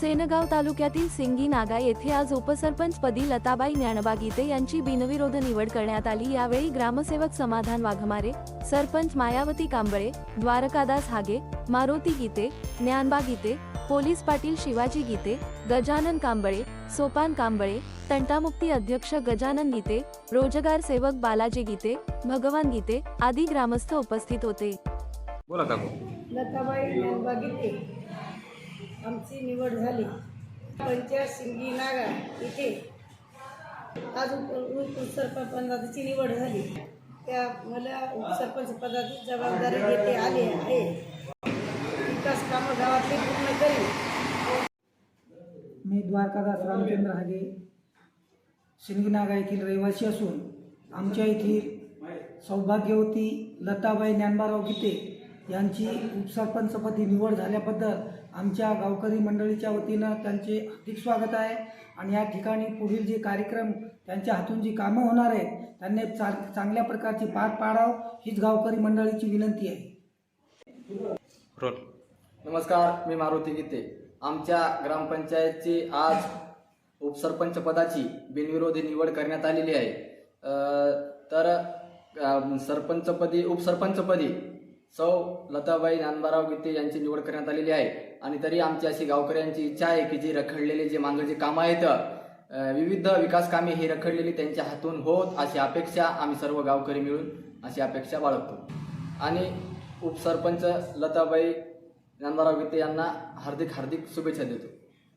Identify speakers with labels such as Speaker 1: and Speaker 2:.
Speaker 1: सेनगाव तालुक्यातील सिंगी नागा येथे आज उपसरपंचपदी लताबाई ज्ञानबा गीते यांची बिनविरोध निवड करण्यात आली. यावेळी ग्रामसेवक समाधान वाघमारे सरपंच मायावती कांबळे द्वारकादास हागे मारुती गीते ज्ञानबा गीते पोलीस पाटील शिवाजी गीते गजानन कांबळे सोपान कांबळे तंटामुक्ती अध्यक्ष गजानन गीते रोजगार सेवक बालाजी गीते भगवान गीते आदी ग्रामस्थ उपस्थित होते.
Speaker 2: बोला
Speaker 3: लताबाई ज्ञानबा गीते आमची निवड झाली. पंचायत सिंगी नागा इथे आज उप उपसरपंच पदाची निवड झाली. त्या मला उपसरपंच पदाची जबाबदारी घेते आली आहे. विकास कामं गावातली पूर्ण करी.
Speaker 4: मी द्वारकादास रामचंद्र हागे शिंगनागा येथील रहिवासी असून आमच्या येथील सौभाग्यवती लताबाई ज्ञानबाराव गीते यांची उपसरपंचपदी निवड झाल्याबद्दल आमच्या गावकरी मंडळीच्या वतीनं त्यांचे हार्दिक स्वागत आहे. आणि या ठिकाणी पुढील जे कार्यक्रम त्यांच्या हातून जी कामं होणार आहेत त्यांनी चा चांगल्या प्रकारची पार पाडावं हीच गावकरी मंडळीची विनंती आहे.
Speaker 5: नमस्कार मी मारुती गीते. आमच्या ग्रामपंचायतची आज उपसरपंच पदाची बिनविरोधी निवड करण्यात आलेली आहे. तर सरपंचपदी उपसरपंचपदी सौ लताबाई ज्ञानबाराव गीते यांची निवड करण्यात आलेली आहे. आणि तरी आमची अशी गावकऱ्यांची इच्छा आहे की जी रखडलेले जे मागं जे कामं आहेत विविध विकास कामे ही रखडलेली त्यांच्या हातून होत अशी अपेक्षा आम्ही सर्व गावकरी मिळून अशी अपेक्षा बाळगतो. आणि उपसरपंच लताबाई ज्ञानबाराव गीते यांना हार्दिक हार्दिक शुभेच्छा देतो.